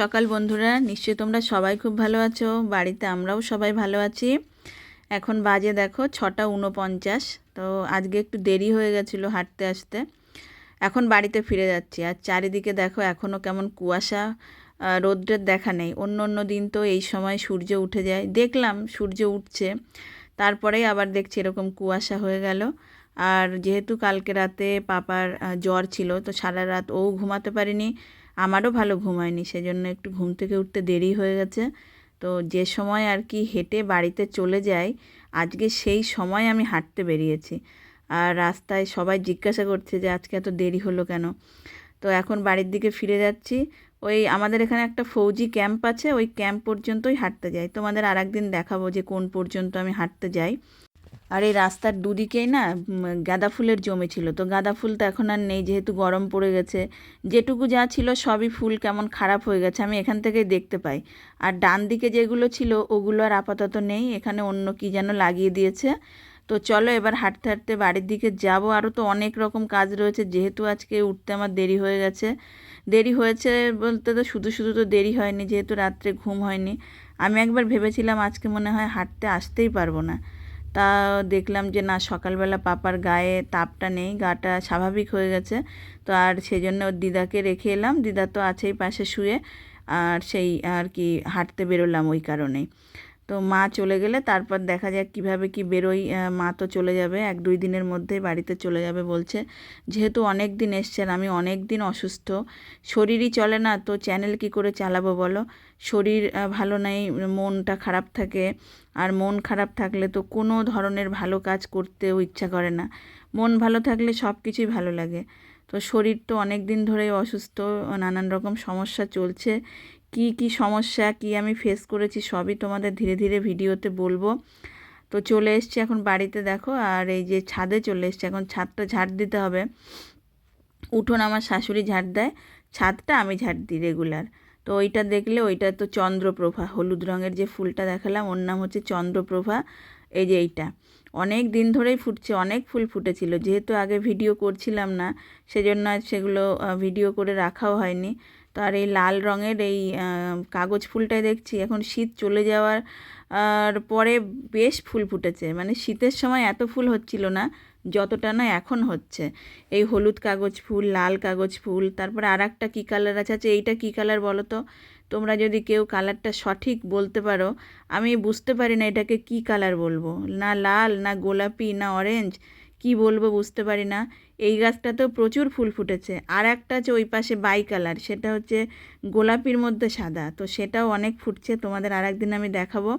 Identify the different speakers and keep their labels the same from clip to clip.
Speaker 1: সকাল বন্ধুরা। নিশ্চয়ই তোমরা সবাই খুব ভালো আছো। বাড়িতে আমরাও সবাই ভালো আছি। এখন বাজে দেখো ছটা উনপঞ্চাশ তো আজকে একটু দেরি হয়ে গেছিল হাঁটতে আসতে। এখন বাড়িতে ফিরে যাচ্ছি। আর চারিদিকে দেখো এখনও কেমন কুয়াশা রৌদ্রের দেখা নেই। অন্য অন্য দিন তো এই সময় সূর্য উঠে যায়। দেখলাম সূর্য উঠছে। তারপরেই আবার দেখছি এরকম কুয়াশা হয়ে গেল। আর যেহেতু কালকে রাতে পাপার জ্বর ছিল, তো সারা রাত ও ঘুমাতে পারিনি। আমারও ভালো ঘুম হয়নি, সেজন্য একটু ঘুম থেকে উঠতে দেরি হয়ে গেছে। তো যে সময় আর কি হেঁটে বাড়িতে চলে যাই, আজকে সেই সময় আমি হাঁটতে বেরিয়েছি। আর রাস্তায় সবাই জিজ্ঞাসা করছে যে, আজকে এত দেরি হলো কেন? তো এখন বাড়ির দিকে ফিরে যাচ্ছি। ওই আমাদের এখানে একটা ফৌজি ক্যাম্প আছে, ওই ক্যাম্প পর্যন্তই হাঁটতে যাই। তোমাদের আর একদিন দেখাবো যে কোন পর্যন্ত আমি হাঁটতে যাই। আর এই রাস্তার দুদিকেই না গাঁদা ফুলের জমি ছিল। তো গাঁদা ফুল তো এখন আর নেই, যেহেতু গরম পড়ে গেছে। যেটুকু যা ছিল সবই ফুল কেমন খারাপ হয়ে গেছে, আমি এখান থেকেই দেখতে পাই। আর ডান দিকে যেগুলো ছিল, ওগুলো আর আপাতত নেই। এখানে অন্য কি যেন লাগিয়ে দিয়েছে। তো চলো এবার হাঁটতে হাঁটতে বাড়ির দিকে যাব। আরও তো অনেক রকম কাজ রয়েছে, যেহেতু আজকে উঠতে আমার দেরি হয়ে গেছে। দেরি হয়েছে বলতে তো শুধু শুধু তো দেরি হয়নি, যেহেতু রাত্রে ঘুম হয়নি। আমি একবার ভেবেছিলাম আজকে মনে হয় হাঁটতে আসতেই পারব না। তা দেখলাম যে না, সকালবেলা পাপার গায়ে তাপটা নেই, গাটা স্বাভাবিক হয়ে গেছে। তো আর সেই জন্য ওর দিদাকে রেখে এলাম। দিদা তো আছেই পাশে শুয়ে, আর সেই আর কি হাঁটতে বেরোলাম ওই কারণেই। তো মা চলে গেলে তারপর দেখা যাক কীভাবে কি বেরোই। মা তো চলে যাবে, এক দুই দিনের মধ্যেই বাড়িতে চলে যাবে বলছে। যেহেতু অনেক দিন এসছেন, আমি অনেক দিন অসুস্থ। শরীরই চলে না, তো চ্যানেল কি করে চালাবো বলো? শরীর ভালো নেই, মনটা খারাপ থাকে। আর মন খারাপ থাকলে তো কোনো ধরনের ভালো কাজ করতেও ইচ্ছা করে না। মন ভালো থাকলে সব কিছুই ভালো লাগে। তো শরীর তো অনেক দিন ধরেই অসুস্থ, নানান রকম সমস্যা চলছে। কি কি সমস্যা, কি আমি ফেস করেছি সবই তোমাদের ধীরে ধীরে ভিডিওতে বলব। তো চলে এসছি এখন বাড়িতে দেখো, আর এই যে ছাদে চলে এসছি। এখন ছাদটা ঝাড় দিতে হবে। উঠোন আমার শাশুড়ি ঝাড় দেয়, ছাদটা আমি ঝাড় দিই রেগুলার তো ওইটা দেখলে ওইটা তো চন্দ্রপ্রভা, হলুদ রঙের যে ফুলটা দেখালাম, ওর নাম হচ্ছে চন্দ্রপ্রভা। এই যে এইটা। অনেক দিন ধরেই ফুটছে, অনেক ফুল ফুটেছিল। যেহেতু আগে ভিডিও করছিলাম না, সেজন্য সেগুলো ভিডিও করে রাখাও হয়নি। তো আর এই লাল রঙের এই কাগজ ফুলটাই দেখছি। এখন শীত চলে যাওয়ার, আর পরে বেশ ফুল ফুটেছে। মানে শীতের সময় এত ফুল হচ্ছিল না, যতটা না এখন হচ্ছে। এই হলুদ কাগজ ফুল, লাল কাগজ ফুল, তারপরে আর একটা কী কালার আছে? আচ্ছা এইটা কী কালার বলো তো? তোমরা যদি কেউ কালারটা সঠিক বলতে পারো, আমি বুঝতে পারি না এটাকে কী কালার বলব। না লাল, না গোলাপি, না অরেঞ্জ। কি বলব বুঝতে পারি না। এই গাছটাতেও প্রচুর ফুল ফুটেছে। আর একটা আছে ওই পাশে বাই কালার, সেটা হচ্ছে গোলাপির মধ্যে সাদা। তো সেটাও অনেক ফুটছে, তোমাদের আর একদিন আমি দেখাবো।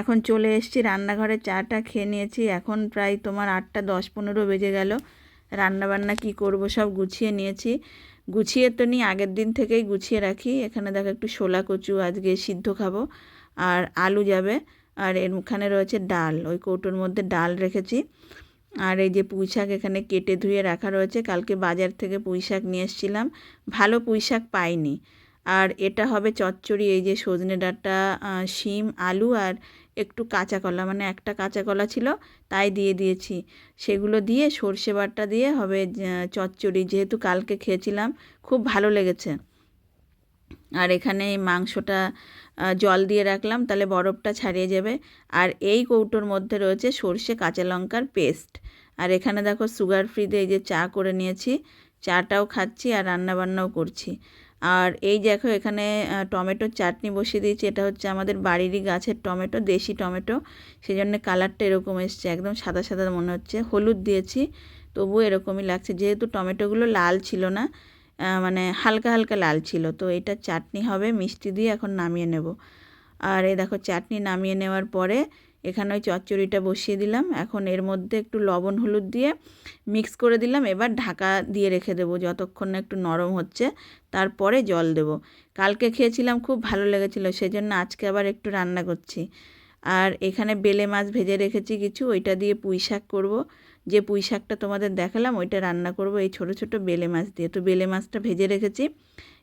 Speaker 1: এখন চলে এসেছি, রান্নাঘরে চাটা খেয়ে নিয়েছি। এখন প্রায় তোমার আটটা দশ পনেরো বেজে গেল। রান্নাবান্না কি করব সব গুছিয়ে নিয়েছি। গুছিয়ে তো নিই, আগের দিন থেকেই গুছিয়ে রাখি। এখানে দেখো একটু শোলা কচু আজকে সিদ্ধ খাব, আর আলু যাবে। আর এখানে রয়েছে ডাল, ওই কৌটোর মধ্যে ডাল রেখেছি। আর এই যে পুঁই শাক এখানে কেটে ধুয়ে রাখা রয়েছে, কালকে বাজার থেকে পুঁই শাক নিয়ে এসেছিলাম, ভালো পুঁই শাক পাইনি। আর এটা হবে চচ্চড়ি, এই যে সজনে ডাঁটা শিম, আলু আর একটু কাঁচা কলা মানে একটা কাঁচা কলা ছিল, তাই দিয়ে দিয়েছি। সেগুলো দিয়ে সর্ষে বাটা দিয়ে হবে চচ্চড়ি, যেহেতু কালকে খেয়েছিলাম, খুব ভালো লেগেছে। আর এখানে মাংসটা জল দিয়ে রাখলাম, তাহলে বরফটা ছাড়িয়ে যাবে। আর এই কৌটোর মধ্যে রয়েছে সর্ষে কাঁচা লঙ্কার পেস্ট। আর এখানে দেখো সুগার ফ্রিতে এই যে চা করে নিয়েছি, চাটাও খাচ্ছি আর রান্নাবান্নাও করছি। আর এই দেখো এখানে টমেটোর চাটনি বসিয়ে দিয়েছি, এটা হচ্ছে আমাদের বাড়িরই গাছের টমেটো, দেশি টমেটো। সেই জন্য কালারটা এরকম এসছে, একদম সাদা সাদা মনে হচ্ছে। হলুদ দিয়েছি, তবুও এরকমই লাগছে। যেহেতু টমেটোগুলো লাল ছিল না মানে হালকা হালকা লাল ছিল। তো এটা চাটনি হবে, মিষ্টি দিয়ে এখন নামিয়ে নেব। আর এই দেখো, চাটনি নামিয়ে নেওয়ার পরে এখানে ওই চচ্চড়িটা বসিয়ে দিলাম। এখন এর মধ্যে একটু লবণ, হলুদ দিয়ে মিক্স করে দিলাম। এবার ঢাকা দিয়ে রেখে দেবো, যতক্ষণ না একটু নরম হচ্ছে। তারপরে জল দেবো। কালকে খেয়েছিলাম, খুব ভালো লেগেছিলো, সেজন্য আজকে আবার একটু রান্না করছি। আর এখানে বেলে মাছ ভেজে রেখেছি কিছু, ওইটা দিয়ে পুঁই শাক করব। যে পুঁই শাকটা তোমাদের দেখালাম, ওইটা রান্না করব এই ছোট ছোট বেলে মাছ দিয়ে। তো বেলে মাছটা ভেজে রেখেছি।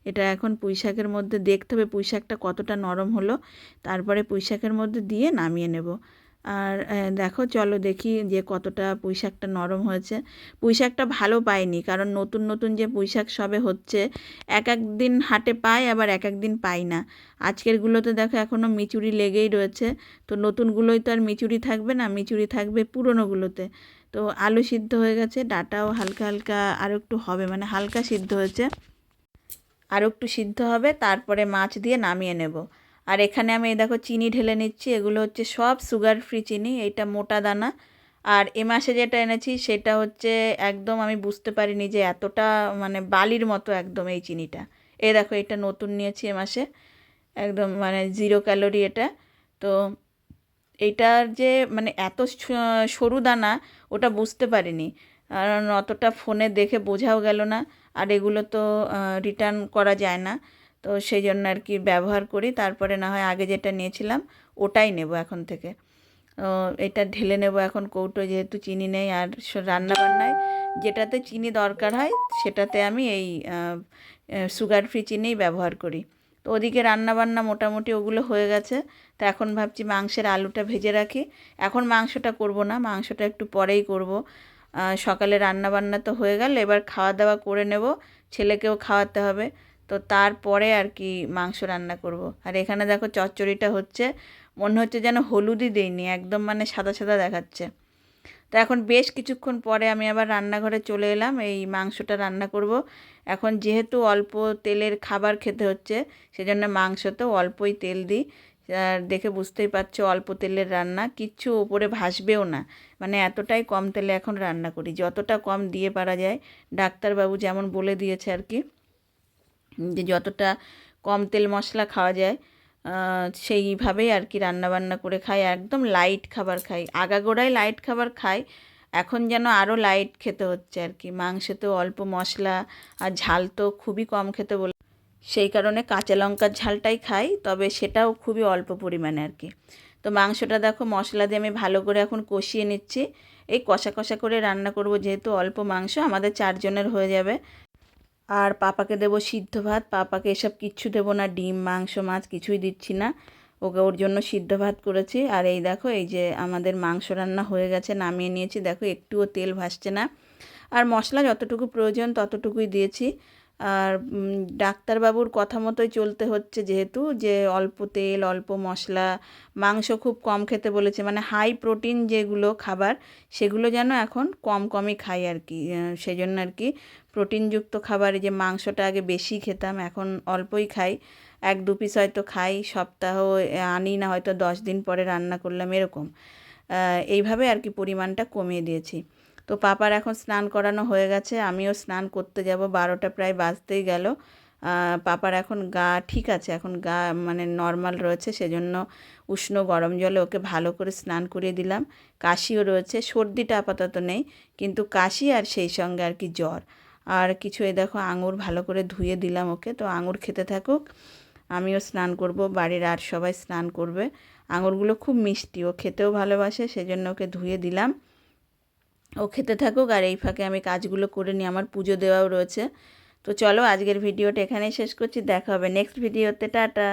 Speaker 1: এটা এখন পুঁই শাকের মধ্যে দেখতে হবে পুঁই শাকটা কতটা নরম হলো। তারপরে পুঁই শাকের মধ্যে দিয়ে নামিয়ে নেব। আর দেখো, চলো দেখি যে কতটা পুঁই শাকটা নরম হয়েছে। পুঁই শাকটা ভালো পাইনি, কারণ নতুন নতুন যে পুঁই শাক সবে হচ্ছে, এক এক দিন হাটে পাই, আবার এক এক দিন পাই না। আজকেরগুলোতে দেখো এখনও মিচুরি লেগেই রয়েছে। তো নতুনগুলোই তো আর মিচুরি থাকবে না, মিচুরি থাকবে পুরনোগুলোতে। তো আলু সিদ্ধ হয়ে গেছে, ডাটাও হালকা হালকা আর একটু হবে মানে হালকা সিদ্ধ হয়েছে। আর একটু সিদ্ধ হবে, তারপরে মাছ দিয়ে নামিয়ে নেব। আর এখানে আমি এই দেখো চিনি ঢেলে নিচ্ছি, এগুলো হচ্ছে সব সুগার ফ্রি চিনি, এইটা মোটা দানা। আর এ মাসে যেটা এনেছি সেটা হচ্ছে একদম আমি বুঝতে পারিনি যে এতটা মানে বালির মতো একদম এই চিনিটা। এ দেখো এটা নতুন নিয়েছি এ মাসে, একদম মানে জিরো ক্যালোরি এটা। তো এইটার যে মানে এত সরু দানা, ওটা বুঝতে পারিনি। কারণ অতটা ফোনে দেখে বোঝাও গেল না, আর এগুলো তো রিটার্ন করা যায় না। তো সেই জন্য আর কি ব্যবহার করি, তারপরে না হয় আগে যেটা নিয়েছিলাম, ওটাই নেব এখন থেকে। এটা ঢেলে নেব এখন কৌটো, যেহেতু চিনি নেই, আর রান্না বান্নায় যেটাতে চিনি দরকার হয়, সেটাতে আমি এই সুগার ফ্রি চিনিই ব্যবহার করি। তো ওদিকে রান্নাবান্না মোটামুটি ওগুলো হয়ে গেছে। তো এখন ভাবছি মাংসের আলুটা ভেজে রাখি। এখন মাংসটা করব না, মাংসটা একটু পরেই করব। সকালে রান্নাবান্না তো হয়ে গেল, এবার খাওয়া দাওয়া করে নেব। ছেলেকেও খাওয়াতে হবে। তো তারপরে আর কি মাংস রান্না করব। আর এখানে দেখো চচ্চড়িটা হচ্ছে, মনে হচ্ছে যেন হলুদই দেয়নি একদম মানে সাদা সাদা দেখাচ্ছে। তো এখন বেশ কিছুক্ষণ পরে আমি আবার রান্নাঘরে চলে এলাম। এই মাংসটা রান্না করব। এখন যেহেতু অল্প তেলের খাবার খেতে হচ্ছে, সেজন্য মাংসতেও অল্পই তেল দিই। আর দেখে বুঝতেই পারছ, অল্প তেলের রান্না কিচ্ছু ওপরে ভাসবেও না। মানে এতটাই কম তেলে এখন রান্না করি, যতটা কম দিয়ে পারা যায়। ডাক্তারবাবু যেমন বলে দিয়েছে আর কি, যে যতটা কম তেল মশলা খাওয়া যায় সেইভাবেই আর কি রান্না বান্না করে খাই, একদম লাইট খাবার খাই। আগাগোড়াই লাইট খাবার খাই, এখন যেন আরও লাইট খেতে হচ্ছে আর কি। মাংসেতেও অল্প মশলা আর ঝাল তো খুবই কম খেতে বলে সেই কারণে কাঁচা লঙ্কার ঝালটাই খাই, তবে সেটাও খুবই অল্প পরিমাণে আর কি। তো মাংসটা দেখো মশলা দিয়ে আমি ভালো করে এখন কষিয়ে নিচ্ছি। এই কষা কষা করে রান্না করব যেহেতু অল্প মাংস, আমাদের চারজনের হয়ে যাবে। আর পাপাকে দেবো সিদ্ধ ভাত, পাপাকে এসব কিচ্ছু দেবো না, ডিম, মাংস, মাছ কিছুই দিচ্ছি না। ওকে ওর জন্য সিদ্ধ ভাত করেছি। আর এই দেখো, এই যে আমাদের মাংস রান্না হয়ে গেছে, নামিয়ে নিয়েছি। দেখো, একটুও তেল ভাসছে না। আর মশলা যতটুকু প্রয়োজন ততটুকুই দিয়েছি। আর ডাক্তারবাবুর কথা মতোই চলতে হচ্ছে যেহেতু, যে অল্প তেল, অল্প মশলা, মাংস খুব কম খেতে বলেছে মানে হাই প্রোটিন যেগুলো খাবার, সেগুলো যেন এখন কম কমই খাই আর কি সেই জন্য আর কি প্রোটিনযুক্ত খাবার যে মাংসটা আগে বেশি খেতাম, এখন অল্পই খাই, এক দু পিস হয়তো খাই, সপ্তাহ, আনি না, হয়তো দশ দিন পরে রান্না করলাম এরকম এইভাবে আর কি পরিমাণটা কমিয়ে দিয়েছি। তো পাপার এখন স্নান করানো হয়ে গেছে, আমিও স্নান করতে যাব, বারোটা প্রায় বাজতেই গেল। পাপার এখন গা ঠিক আছে, এখন গা মানে নর্মাল রয়েছে, সেজন্য উষ্ণ গরম জলে ওকে ভালো করে স্নান করিয়ে দিলাম। কাশিও রয়েছে, সর্দিটা আপাতত নেই, কিন্তু কাশি আর সেই সঙ্গে আর কি জ্বর। আর কিছু এই দেখো, আঙুর ভালো করে ধুয়ে দিলাম ওকে, তো আঙুর খেতে থাকুক, আমিও স্নান করব, বাড়ির আর সবাই স্নান করবে। আঙুরগুলো খুব মিষ্টি, ও খেতেও ভালোবাসে, সেজন্য ওকে ধুয়ে দিলাম। ও খেতে থাকুক আর এই ফাঁকে আমি কাজগুলো করে নিই, আমার পুজো দেওয়াও রয়েছে। তো চলো আজকের ভিডিওটা এখানেই শেষ করছি, দেখা হবে নেক্সট ভিডিওতে টাটা।